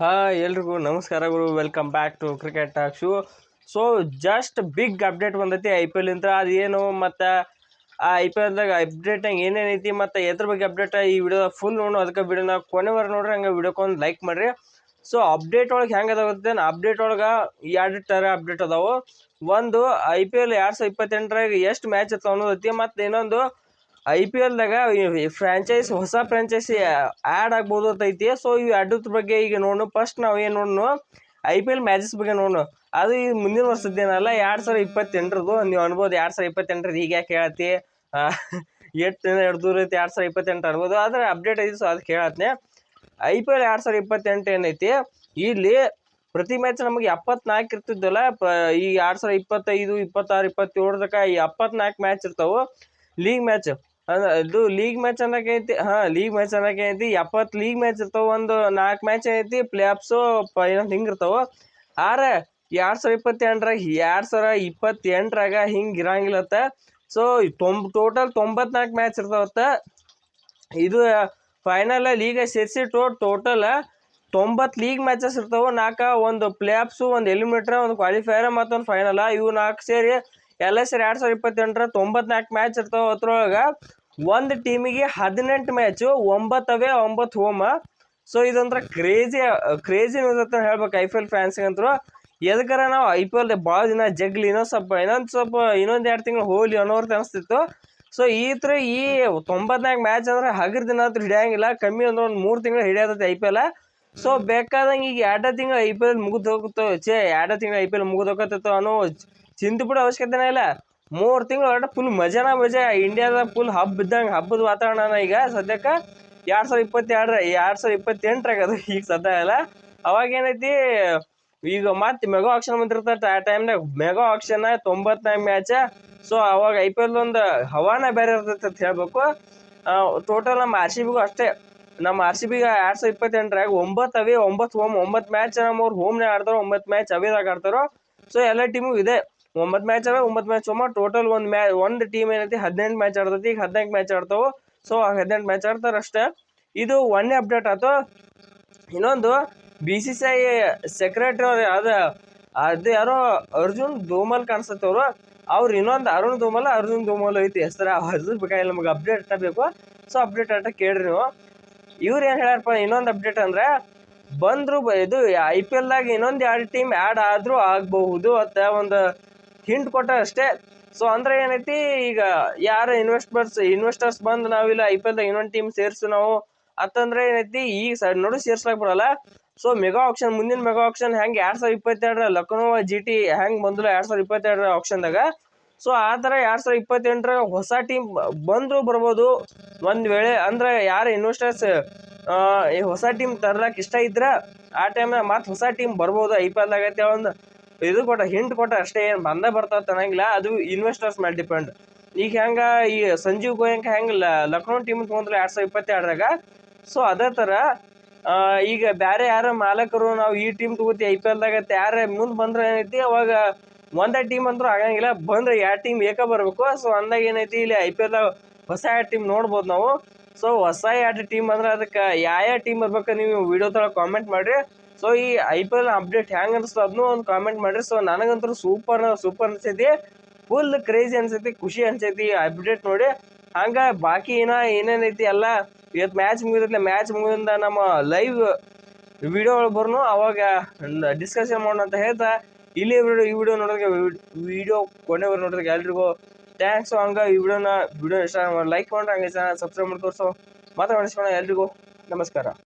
Hi ಎಲ್ರಿಗೂ ನಮಸ್ಕಾರಗಳು welcome back to cricket talk show so just big update ಬಂದೈತಿ I P ಎಲ್ಲಿಂದ ಅದು ಏನು ಮತ್ತು, ಆ ಐ ಪಿ ಎಲ್ದಾಗ ಅಪ್ಡೇಟ್ನಾಗ ಏನೇನು ಐತಿ ಮತ್ತು ಎದ್ರ ಬಗ್ಗೆ ಅಪ್ಡೇಟ್ ಈ ವಿಡಿಯೋ ಫುಲ್ ನೋಡು. ಅದಕ್ಕೆ ವಿಡಿಯೋನ ಕೊನೆವರೆ ನೋಡ್ರಿ, ಹಂಗೆ ವಿಡಿಯೋಕೊಂದು ಲೈಕ್ ಮಾಡಿರಿ. ಸೊ ಅಪ್ಡೇಟ್ ಒಳಗೆ ಹೆಂಗೆ ಅದಾಗುತ್ತೆ ಅಪ್ಡೇಟ್ ಒಳಗೆ ಎರಡು ಥರ ಅಪ್ಡೇಟ್ ಅದಾವೆ. ಒಂದು ಐ ಪಿ ಎಲ್ ಎರಡು ಸಾವಿರ ಇಪ್ಪತ್ತೆಂಟರಾಗ ಎಷ್ಟು ಮ್ಯಾಚ್ ಇರ್ತಾವ ಅನ್ನೋದೈತಿ ಮತ್ತು ಇನ್ನೊಂದು ಐ ಪಿ ಎಲ್ದಾಗ ಫ್ರ್ಯಾಂಚೈಸ್ ಹೊಸ ಫ್ರ್ಯಾಂಚೈಸಿ ಆ್ಯಡ್ ಆಗ್ಬೋದು ಅಂತ ಐತಿ. ಸೊ ಇವು ಅಡ್ಡದ ಬಗ್ಗೆ ಈಗ ನೋಡೋಣ ಫಸ್ಟ್ ನಾವು ಏನು ನೋಡೋಣ ಐ ಪಿ ಎಲ್ ಮ್ಯಾಚಸ್ ಬಗ್ಗೆ ನೋಡೋಣ ಅದು ಈ ಮುಂದಿನ ವರ್ಷದ್ದೇನಲ್ಲ, ಎರಡು ಸಾವಿರ ಇಪ್ಪತ್ತೆಂಟರದು ನೀವು ಅನ್ಬೋದು ಎರಡು ಸಾವಿರ ಇಪ್ಪತ್ತೆಂಟರದ್ದು ಈಗ ಯಾಕೆ ಹೇಳತ್ತಿ ಎಷ್ಟು ಎರಡು ದೂರ ಐತಿ? ಎರಡು ಸಾವಿರ ಇಪ್ಪತ್ತೆಂಟು ಅನ್ಬೋದು. ಆದರೆ ಅಪ್ಡೇಟ್ ಐತಿ ಸೊ ಅದು ಕೇಳತ್ತೆ ಐ ಪಿ ಎಲ್ ಎರಡು ಸಾವಿರ ಇಪ್ಪತ್ತೆಂಟು ಏನೈತಿ? ಇಲ್ಲಿ ಪ್ರತಿ ಮ್ಯಾಚ್ ನಮಗೆ ಎಪ್ಪತ್ನಾಲ್ಕು ಇರ್ತಿದ್ದಲ್ಲ. ಈ ಎರಡು ಸಾವಿರ ಇಪ್ಪತ್ತೈದು, ಇಪ್ಪತ್ತಾರು, ಇಪ್ಪತ್ತೇಳು ತನಕ ಈ ಎಪ್ಪತ್ನಾಲ್ಕು ಮ್ಯಾಚ್ ಇರ್ತಾವೆ. ಲೀಗ್ ಮ್ಯಾಚ್ ಇದು ಲೀಗ್ ಮ್ಯಾಚ್ ಅನ್ನಕ್ಕೆ ಐತಿ, ಹಾಂ ಲೀಗ್ ಮ್ಯಾಚ್ ಅನ್ನಕ್ಕೆ ಐತಿ ಎಪ್ಪತ್ತು ಲೀಗ್ ಮ್ಯಾಚ್ ಇರ್ತಾವ, ಒಂದು ನಾಲ್ಕು ಮ್ಯಾಚ್ ಐತಿ ಪ್ಲೇ ಫೈನಲ್ ಹಿಂಗೆ ಇರ್ತಾವೆ. ಆರೆ ಎರಡು ಸಾವಿರ ಇಪ್ಪತ್ತೆಂಟರಾಗ, ಎರಡು ಸಾವಿರ ಇಪ್ಪತ್ತೆಂಟರಾಗ ಹಿಂಗೆ ಇರಂಗಿಲ್ಲತ್ತ ಸೊ ತೊಂಬ ಟೋಟಲ್ ತೊಂಬತ್ನಾಲ್ಕು ಮ್ಯಾಚ್ ಇರ್ತಾವತ್ತ. ಇದು ಫೈನಲ್ ಲೀಗ ಸೇರಿಸಿ ಟೋ ಟೋಟಲ್ ತೊಂಬತ್ತು ಲೀಗ್ ಮ್ಯಾಚಸ್ ಇರ್ತಾವೆ ನಾಲ್ಕು ಒಂದು ಪ್ಲೇ ಒಂದು ಎಲಿಮಿನೇಟ್ರ್ ಒಂದು ಕ್ವಾಲಿಫೈಯರ್ ಮತ್ತೊಂದು ಫೈನಲ್ ಇವು ನಾಲ್ಕು ಸೇರಿ ಎಲ್ಲ ಸೇರಿ ಎರಡು ಸಾವಿರ ಇಪ್ಪತ್ತೆಂಟರ ತೊಂಬತ್ನಾಲ್ಕು ಮ್ಯಾಚ್ ಇರ್ತಾವೆ ಅದ್ರೊಳಗೆ. ಒಂದು ಟೀಮಿಗೆ ಹದಿನೆಂಟು ಮ್ಯಾಚು ಒಂಬತ್ತವೇ ಒಂಬತ್ತು ಹೋಮ ಸೊ ಇದೊಂಥರ ಕ್ರೇಜಿ ಕ್ರೇಜಿ ನ್ಯೂಸ್ ಅಂತ ಹೇಳ್ಬೇಕು ಐ ಪಿ ಎಲ್ ಫ್ಯಾನ್ಸ್ಗಂತರು ಎದಕ್ಕಾರ ನಾವು ಐ ಪಿ ಎಲ್ ಭಾಳ ದಿನ ಜಗ್ಲಿ, ಇನ್ನೊಂದು ಸ್ವಲ್ಪ ಇನ್ನೊಂದು ಸ್ವಲ್ಪ, ಇನ್ನೊಂದು ಎರಡು ತಿಂಗಳು ಹೋಗ್ಲಿ ಅನ್ನೋರ್ತ ಅನಿಸ್ತಿತ್ತು. ಸೊ ಈ ಥರ ಈ ತೊಂಬತ್ನಾಲ್ಕು ಮ್ಯಾಚ್ ಅಂದ್ರೆ ಹಗರ್ ದಿನ ಅಂತೂ ಹಿಡಿಯಂಗಿಲ್ಲ. ಕಮ್ಮಿ ಅಂದ್ರೆ ಒಂದು ಮೂರು ತಿಂಗಳು ಹಿಡಿಯೋದೈತೆ ಐ ಪಿ ಎಲ್ ಸೊ ಬೇಕಾದಂಗೆ ಈಗ ಎರಡು ತಿಂಗಳು ಐ ಪಿ ಎಲ್ ಮುಗಿದು ಹೋಗುತ್ತೋ ಛೇ, ಎರಡು ತಿಂಗಳು ಐ ಪಿ ಎಲ್ ಮುಗಿದು ಅನ್ನೋ ಚಿಂತೆ ಬಿಡೋ ಅವಶ್ಯಕತೆನೇ ಇಲ್ಲ. ಮೂರು ತಿಂಗಳು ಒಟ್ಟು ಫುಲ್ ಮಜಾನ ಮಜಾ. ಇಂಡಿಯಾದ ಫುಲ್ ಹಬ್ಬ ಇದ್ದಂಗೆ ಹಬ್ಬದ ವಾತಾವರಣ ಈಗ. ಸದ್ಯಕ್ಕೆ ಎರಡು ಸಾವಿರ ಇಪ್ಪತ್ತೆರಡ್ರ ಎರಡು ಸಾವಿರ ಇಪ್ಪತ್ತೆಂಟರಾಗ ಅದು ಈಗ ಸದ್ಯ ಎಲ್ಲ ಅವಾಗ ಏನೈತಿ, ಈಗ ಮತ್ತೆ ಮೆಗಾ ಆಕ್ಷನ್ ಬಂದಿರ್ತಾರೆ ಆ ಟೈಮ್ನಾಗ ಮೆಗಾ ಆಕ್ಷನ್ ತೊಂಬತ್ನಾಲ್ಕು ಮ್ಯಾಚ ಸೊ ಅವಾಗ ಐ ಪಿ ಎಲ್ ಒಂದು ಹವಾನ ಬೇರೆ ಇರ್ತೈತೆ ಅಂತ ಹೇಳ್ಬೇಕು. ಟೋಟಲ್ ನಮ್ಮ ಆರ್ ಸಿ ಬಿಗೂ ಅಷ್ಟೇ. ನಮ್ಮ ಆರ್ ಸಿ ಬಿಗೆ ಎರಡು ಸಾವಿರ ಇಪ್ಪತ್ತೆಂಟರಾಗ ಒಂಬತ್ತು ಅವೇ, ಒಂಬತ್ತು ಹೋಮ್ ಒಂಬತ್ತು ಮ್ಯಾಚ್ ನಮ್ಮವ್ರು ಹೋಮ್ನಾಗ ಆಡ್ತಾರೋ, ಒಂಬತ್ತು ಮ್ಯಾಚ್ ಅವೇದಾಗ ಆಡ್ತಾರೋ. ಸೊ ಎಲ್ಲ ಟೀಮು ಇದೆ. ಒಂಬತ್ತು ಮ್ಯಾಚ್ ಅವೆ ಒಂಬತ್ತು ಮ್ಯಾಚ್ ಒಮ್ಮ ಟೋಟಲ್ ಒಂದು ಮ್ಯಾ, ಒಂದು ಟೀಮ್ ಏನೈತಿ, ಹದಿನೆಂಟು ಮ್ಯಾಚ್ ಆಡ್ತೈತಿ, ಈಗ ಹದಿನೆಂಟು ಮ್ಯಾಚ್ ಆಡ್ತಾವೆ. ಸೊ ಹದಿನೆಂಟು ಮ್ಯಾಚ್ ಆಡ್ತಾರೆ ಅಷ್ಟೇ. ಇದು ಒಂದೇ ಅಪ್ಡೇಟ್ ಆಯ್ತು ಇನ್ನೊಂದು B C C I secretary ಅವ್ರು ಅದು ಅದು ಯಾರೋ ಅರ್ಜುನ್ ಕಾಣಿಸುತ್ತೆ ಅವರು. ಅವ್ರು ಇನ್ನೊಂದು ಅರುಣ್ ಧೂಮಲ್, ಅರ್ಜುನ್ ಧೂಮಲ್ ಐತಿ ಹೆಸರು. ಅರ್ಜುನ್ ಬೇಕಾಗಿಲ್ಲ ನಮಗೆ ಅಪ್ಡೇಟ್ ಬೇಕು ಸೊ ಅಪ್ಡೇಟ್ ಆಟ ಕೇಳ್ರಿ ನೀವು. ಇವ್ರು ಏನು ಹೇಳ್ಯಾರಪ್ಪ, ಇನ್ನೊಂದು ಅಪ್ಡೇಟ್ ಅಂದ್ರೆ, ಬಂದ್ರು ಇದು ಐ ಪಿ ಎಲ್ದಾಗ ಇನ್ನೊಂದು ಎರಡು ಟೀಮ್ ಆ್ಯಡ್ ಆದರೂ ಆಗಬಹುದು ಅಂತ ಒಂದು ಹಿಂಟ್ ಕೊಟ್ಟ ಅಷ್ಟೇ. ಸೊ ಅಂದ್ರೆ ಏನೈತಿ, ಈಗ ಯಾರು ಇನ್ವೆಸ್ಟ್ಮೆಂಟ್ಸ್ ಇನ್ವೆಸ್ಟರ್ಸ್ ಬಂದು ನಾವಿಲ್ಲ ಐ ಪಿ ಎಲ್ದಾಗ ಇನ್ನೊಂದು ಟೀಮ್ ಸೇರಿಸು ನಾವು. ಅಂತಂದ್ರೆ ಏನೈತಿ, ಈಗ ಸೈಡ್ ನೋಡು ಸೇರ್ಸ್ಲಾಕ್ ಬರಲ್ಲ ಸೊ ಮೆಗಾ ಆಕ್ಷನ್ ಮುಂದಿನ ಮೆಗಾ ಆಕ್ಷನ್ ಹೆಂಗೆ ಎರಡು ಸಾವಿರ ಇಪ್ಪತ್ತೆರಡರ ಲಕ್ನೋ ಜಿ ಟಿ ಹೆಂಗೆ ಬಂದ್ರು ಎರಡು ಸಾವಿರ ಇಪ್ಪತ್ತೆರಡರ ಆಪ್ಷನ್ದಾಗ ಸೊ ಆ ಥರ ಎರಡು ಸಾವಿರ ಇಪ್ಪತ್ತೆಂಟರ ಹೊಸ ಟೀಮ್ ಬಂದರೂ ಬರ್ಬೋದು. ಒಂದು ವೇಳೆ ಅಂದ್ರೆ ಯಾರು ಇನ್ವೆಸ್ಟರ್ಸ್ ಹೊಸ ಟೀಮ್ ತರ್ಲಕ್ಕೆ ಇಷ್ಟ ಇದ್ರೆ, ಆ ಟೈಮ್ನಾಗ ಮತ್ತೆ ಹೊಸ ಟೀಮ್ ಬರ್ಬೋದು. ಐ ಪಿ ಎಲ್ದಾಗ ಒಂದು ಇದು ಕೊಟ್ಟ ಹಿಂಟ್ ಕೊಟ್ಟ ಅಷ್ಟೇ, ಏನು ಬಂದ ಬರ್ತದೆ ಅನ್ನಂಗಿಲ್ಲ. ಅದು ಇನ್ವೆಸ್ಟರ್ಸ್ ಮೇಲೆ ಡಿಪೆಂಡ್ ಈಗ ಹೆಂಗ, ಈ ಸಂಜೀವ್ ಗೋಯಂಕ ಹೆಂಗೆ ಲಕ್ನೋ ಟೀಮ್ ತೊಗೊಂಡ್ರೆ ಎರಡು ಸಾವಿರ ಇಪ್ಪತ್ತೆರಡರಾಗ. ಸೊ ಅದೇ ಥರ ಈಗ ಬೇರೆ ಯಾರ ಮಾಲಕರು ನಾವು ಈ ಟೀಮ್ ತಗೋತಿ ಐ ಪಿ ಎಲ್ದಾಗ ಯಾರೇ ಮುಂದೆ ಬಂದ್ರೆ ಏನೈತಿ, ಅವಾಗ ಒಂದೇ ಟೀಮ್ ಅಂತೂ ಆಗಂಗಿಲ್ಲ. ಬಂದ್ರೆ ಎರಡು ಟೀಮ್ ಏಕ ಬರಬೇಕು. ಸೊ ಅಂದಾಗ ಏನೈತಿ, ಇಲ್ಲಿ ಐ ಪಿ ಎಲ್ದಾಗ ಹೊಸ ಟೀಮ್ ನೋಡ್ಬೋದು ನಾವು. ಸೊ ಹೊಸ ಎರಡು ಟೀಮ್ ಅಂದ್ರೆ ಅದಕ್ಕೆ ಯಾವ ಯಾವ ಟೀಮ್ ಬರ್ಬೇಕು ನೀವು ವಿಡಿಯೋ ತರ ಕಾಮೆಂಟ್ ಮಾಡಿರಿ. ಸೊ ಈ ಐ ಪಿ ಎಲ್ ಅಪ್ಡೇಟ್ ಹೆಂಗೆ ಅನಿಸ್ತು ಅದನ್ನೂ ಒಂದು ಕಾಮೆಂಟ್ ಮಾಡಿರಿ. ಸೊ ನನಗಂತೂ ಸೂಪರ್ ಸೂಪರ್ ಅನ್ಸೈತಿ. ಫುಲ್ ಕ್ರೇಜಿ ಅನ್ಸೈತಿ, ಖುಷಿ ಅನ್ಸೈತಿ ಅಪ್ಡೇಟ್ ನೋಡಿ. ಹಂಗೆ ಬಾಕಿ ಏನ ಏನೇನೈತಿ ಎಲ್ಲ ಇವತ್ತು ಮ್ಯಾಚ್ ಮುಗಿದ್ರೆ ಮ್ಯಾಚ್ ಮುಗಿದಿಂದ ನಮ್ಮ ಲೈವ್ ವಿಡಿಯೋ ಬರ್ನು. ಅವಾಗ ಡಿಸ್ಕಷನ್ ಮಾಡೋಣ ಅಂತ ಹೇಳ್ತಾ. ಇಲ್ಲಿ ಈ ವಿಡಿಯೋ ನೋಡೋದಕ್ಕೆ ವಿಡಿಯೋ ಕೊನೆವರೆಗೆ ನೋಡೋದಕ್ಕೆ ಎಲ್ರಿಗೂ ಥ್ಯಾಂಕ್ಸ್ ಹಂಗ ಈ ವಿಡಿಯೋನ ವಿಡಿಯೋ ಇಷ್ಟ ಲೈಕ್ ಮಾಡ್ರಿ ಹಂಗೆ ಸಬ್ಸ್ಕ್ರೈಬ್ ಸೊ ಮಾತಾಡಿಸ್ಕೊಳ ಎಲ್ರಿಗೂ ನಮಸ್ಕಾರ.